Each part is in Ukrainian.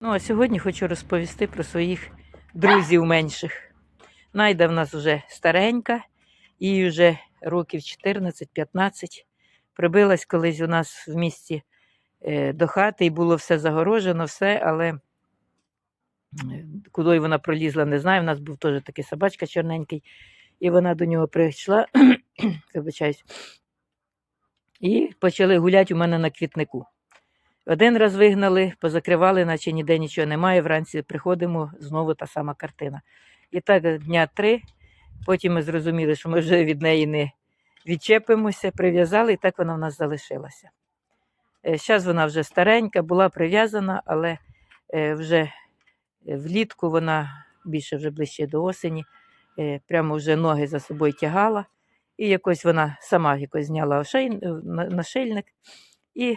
Ну, а сьогодні хочу розповісти про своїх друзів менших. Найда в нас вже старенька, їй вже років 14-15. Прибилась колись у нас в місті е, до хати, і було все загорожено, все, але куди вона пролізла, не знаю. У нас був теж такий собачка чорненький, і вона до нього прийшла, вибачаюсь, і почали гуляти у мене на квітнику. Один раз вигнали, позакривали, наче ніде нічого немає. Вранці приходимо, знову та сама картина. І так дня три. Потім ми зрозуміли, що ми вже від неї не відчепимося, прив'язали, і так вона в нас залишилася. Зараз вона вже старенька, була прив'язана, але е, вже влітку вона більше вже ближче до осені, е, прямо вже ноги за собою тягала. І якось вона сама якось зняла нашильник. І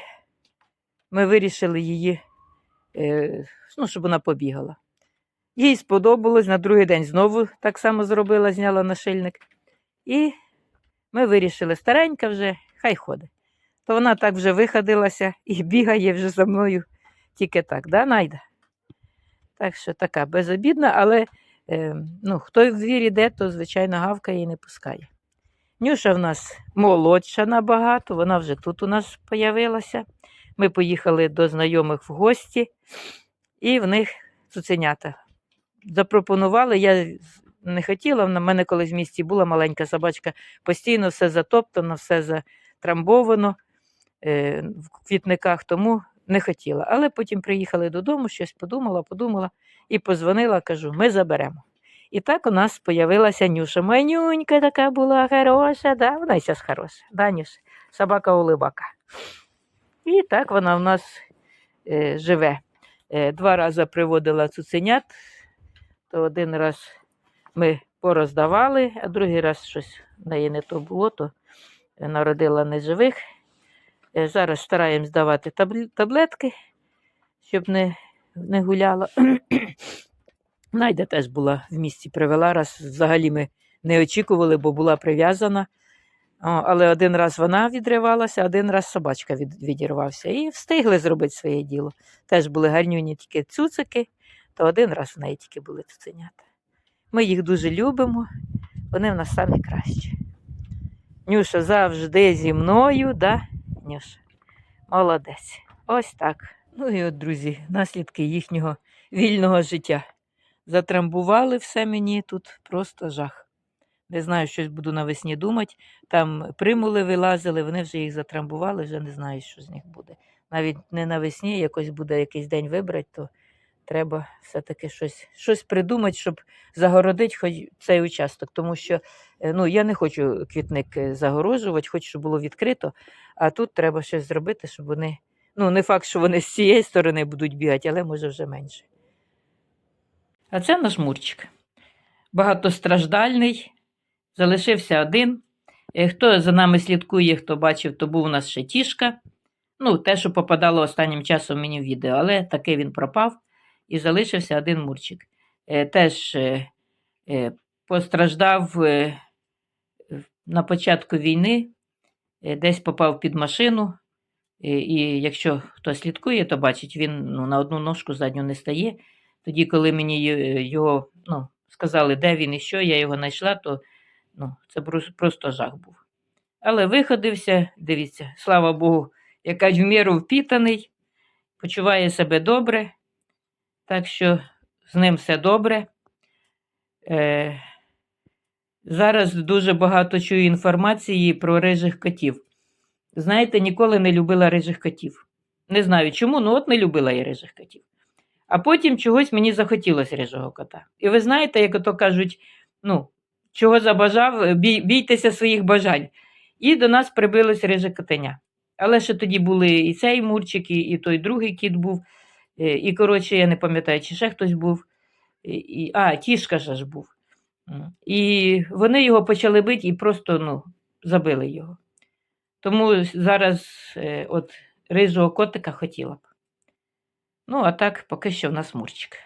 ми вирішили її, е, ну, щоб вона побігала. Їй сподобалось, на другий день знову так само зробила, зняла нашильник. І ми вирішили, старенька вже, хай ходить. То вона так вже виходилася і бігає вже за мною тільки так, да, Найда? Так що така безобідна, але е, ну, хто в двір іде, то, звичайно, гавкає і не пускає. Нюша в нас молодша набагато, вона вже тут у нас з'явилася. Ми поїхали до знайомих в гості, і в них цуценята. Запропонували, я не хотіла, в мене колись в місті була маленька собачка, постійно все затоптано, все затрамбовано е, в квітниках, тому не хотіла. Але потім приїхали додому, щось подумала, подумала і позвонила, кажу, ми заберемо. І так у нас з'явилася Нюша. Манюнька така була хороша, да? вона зараз хороша, да, Нюша? собака улибака. Так вона в нас е, живе. Е, два рази приводила цуценят, то один раз ми пороздавали, а другий раз щось в неї не то було, то народила неживих. Е, зараз стараємось давати табл- таблетки, щоб не, не гуляла. Найда теж була в місті, привела раз. Взагалі ми не очікували, бо була прив'язана. Але один раз вона відривалася, один раз собачка від, відірвався. І встигли зробити своє діло. Теж були гарнюні тільки цуцики, то один раз в неї тільки були цуценята. Ми їх дуже любимо, вони в нас самі кращі. Нюша завжди зі мною, да, Нюша? Молодець. Ось так. Ну і от, друзі, наслідки їхнього вільного життя. Затрамбували все мені тут просто жах. Не знаю, щось буду навесні думати. Там примули вилазили, вони вже їх затрамбували, вже не знаю, що з них буде. Навіть не навесні, якось буде якийсь день вибрати, то треба все-таки щось, щось придумати, щоб загородити хоч цей участок. Тому що е, ну, я не хочу квітник е, загорожувати, хочу, щоб було відкрито, а тут треба щось зробити, щоб вони. Ну, не факт, що вони з цієї сторони будуть бігати, але може вже менше. А це наш Мурчик. Багатостраждальний, залишився один. Е, Хто за нами слідкує, хто бачив, то був у нас ще тішка. Ну, те, що попадало останнім часом мені в відео, але таки він пропав і залишився один Мурчик. Е, Теж е, постраждав на початку війни, десь попав під машину. І якщо хто слідкує, то бачить, він ну, на одну ножку задню не стає. Тоді, коли мені його ну, сказали, де він і що, я його знайшла, то ну, це просто жах був. Але виходився, дивіться, слава Богу, якась в міру впітаний, почуває себе добре, так що з ним все добре. Е, зараз дуже багато чую інформації про рижих котів. Знаєте, ніколи не любила рижих котів. Не знаю чому, ну от не любила я рижих котів. А потім чогось мені захотілося рижого кота. І ви знаєте, як ото кажуть, ну, чого забажав, бій, бійтеся своїх бажань. І до нас прибилось риже котеня. Але ще тоді були і цей мурчик, і, і той другий кіт був. Е, І, коротше, я не пам'ятаю, чи ще хтось був. І, а, тішка ж був. І вони його почали бити і просто ну, забили його. Тому зараз е, от рижого котика хотіла б. Ну, а так, поки що в нас мурчик.